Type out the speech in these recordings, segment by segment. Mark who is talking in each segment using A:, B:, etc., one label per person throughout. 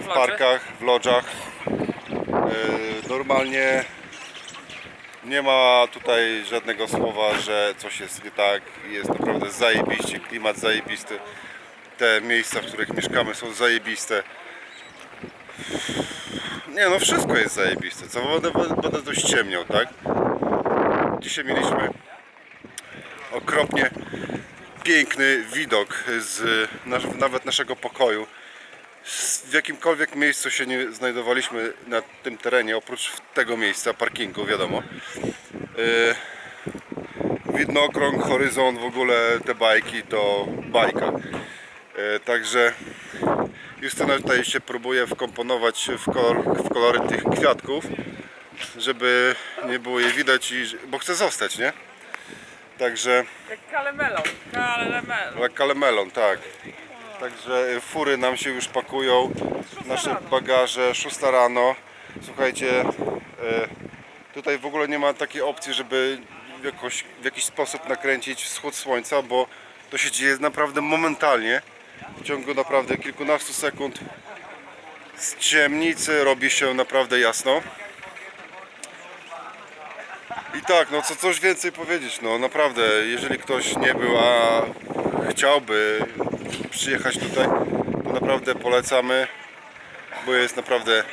A: w
B: lodży?
A: parkach, w lodżach. E, Normalnie nie ma tutaj żadnego słowa, że coś jest nie tak. Jest naprawdę zajebiście, klimat zajebisty. Te miejsca, w których mieszkamy są zajebiste. Nie no, wszystko jest zajebiste. Co będę, będę dość ciemniał, tak? Dzisiaj mieliśmy okropnie piękny widok z nawet naszego pokoju. W jakimkolwiek miejscu się nie znajdowaliśmy na tym terenie, oprócz tego miejsca, parkingu, wiadomo. Yy, widnokrąg, horyzont, w ogóle te bajki to bajka. Yy, także Justyna tutaj się próbuje wkomponować w, kolor, w kolory tych kwiatków żeby nie było jej widać, i, bo chce zostać, nie? Także,
B: Jak kalemelon. Kalemelon.
A: jak kalemelon, tak. Także fury nam się już pakują, nasze bagaże, 6 rano. Słuchajcie, e, tutaj w ogóle nie ma takiej opcji, żeby jakoś, w jakiś sposób nakręcić wschód słońca, bo to się dzieje naprawdę momentalnie. W ciągu naprawdę kilkunastu sekund z ciemnicy robi się naprawdę jasno. I tak, no co coś więcej powiedzieć, no naprawdę, jeżeli ktoś nie był, a chciałby przyjechać tutaj, to naprawdę polecamy, bo jest naprawdę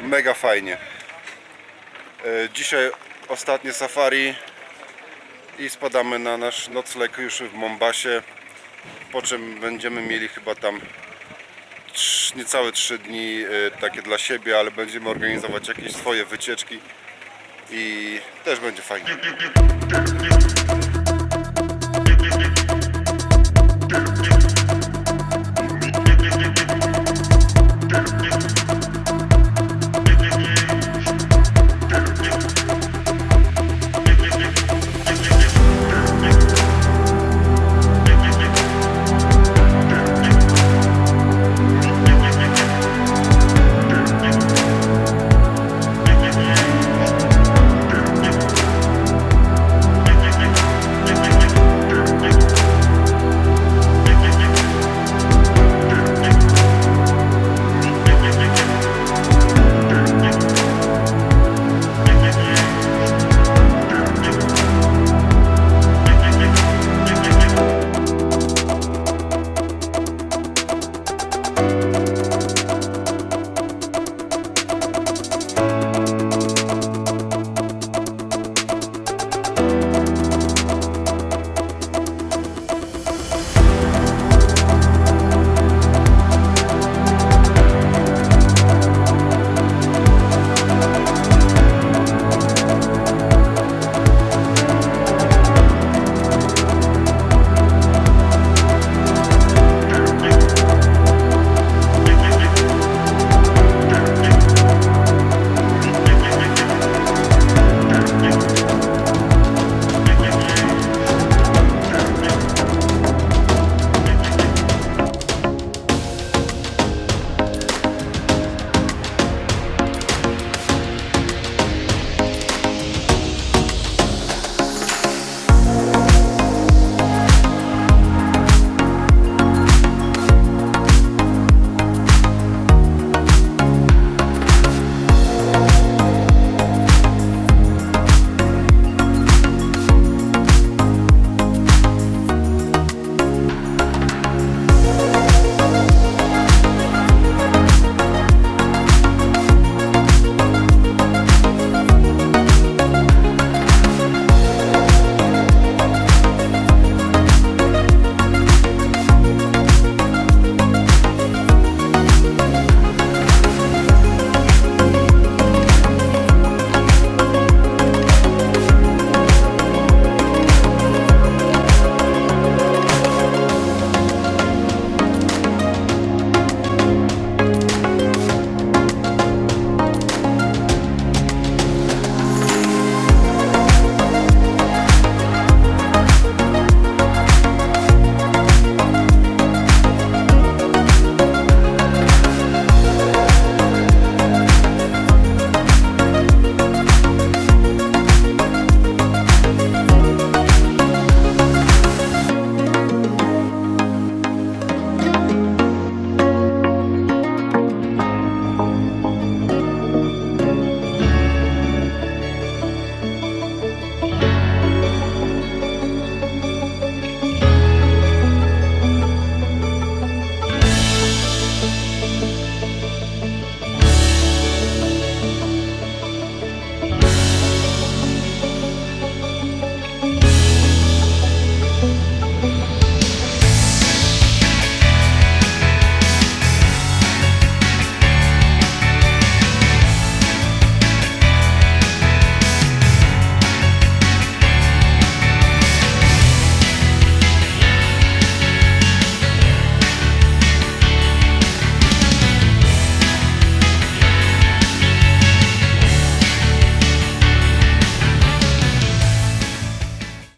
A: mega fajnie. E, Dzisiaj ostatnie safari i spadamy na nasz nocleg już w Mombasie, po czym będziemy mieli chyba tam niecałe 3 dni e, takie dla siebie, ale będziemy organizować jakieś swoje wycieczki i też będzie fajnie.